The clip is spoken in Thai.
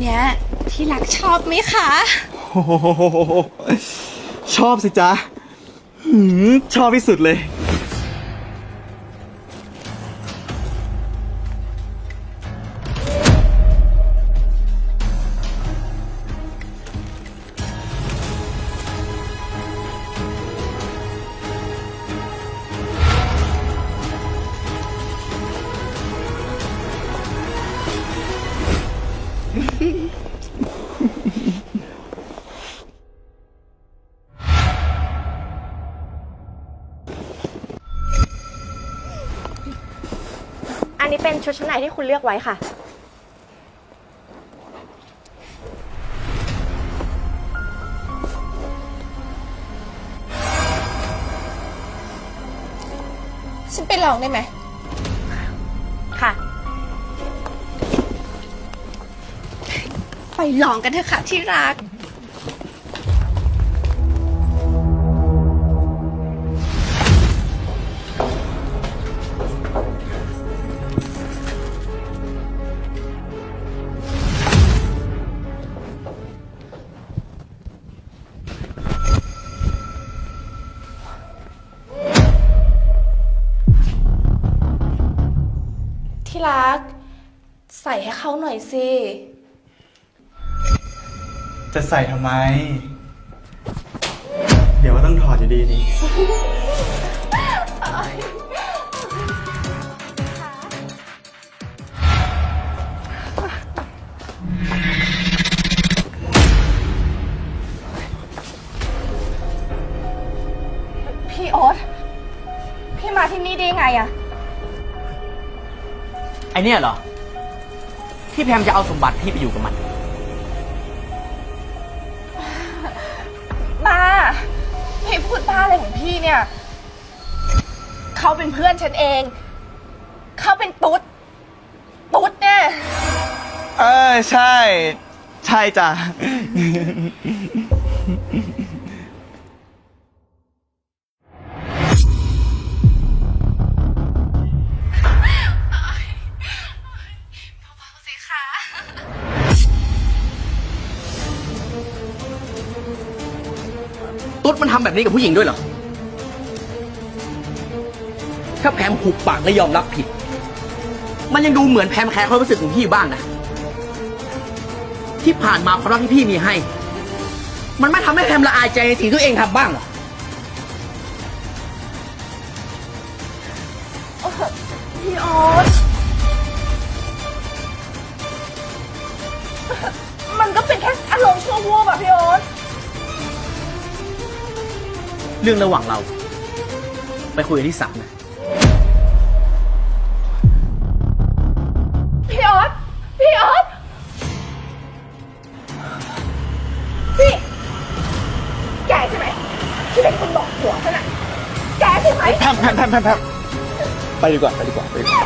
เนี้ยที่รักชอบไหมคะ โอ้โหชอบสิจ๊ะหืมชอบที่สุดเลย อันนี้เป็นชุดชั้นในที่คุณเลือกไว้ค่ะ ฉันไปลองได้ไหม ไปลองกันเถอะค่ะที่รัก ที่รัก ใส่ให้เขาหน่อยสิ จะใส่ทำไม เดี๋ยวก็ต้องถอดอยู่ดีนี่ พี่โอ๊ตพี่มาที่นี่ได้ไงอะไอเนี่ยเหรอ ที่แพมจะเอาสมบัติพี่ไปอยู่กับมัน เนี่ย เขาเป็นเพื่อนฉันเอง เขาเป็นตุ๊ด ตุ๊ดเนี่ย เออใช่ ใช่จ้ะสิคะ ตุ๊ดมันทำแบบนี้กับผู้หญิงด้วยเหรอ ถ้าแพมหุบปากและยอมรับผิด มันยังดูเหมือนแพมแคร์ความรู้สึกของพี่บ้างนะ ที่ผ่านมาความรักที่พี่มีให้ มันไม่ทำให้แพมละอายใจในสิ่งที่ตัวเองทำบ้างเหรอพี่โอ๊ตมันก็เป็นแค่อารมณ์ชั่ววูบอะพี่โอ๊ตเรื่องระหว่างเรา ไปคุยกันที่ศาลนะ ที่เป็นคนบอกหัวฉันอะแกใช่ไหม แพมแพมแพมแพมแพมไปดีกว่าไปดีกว่าไปดีกว่า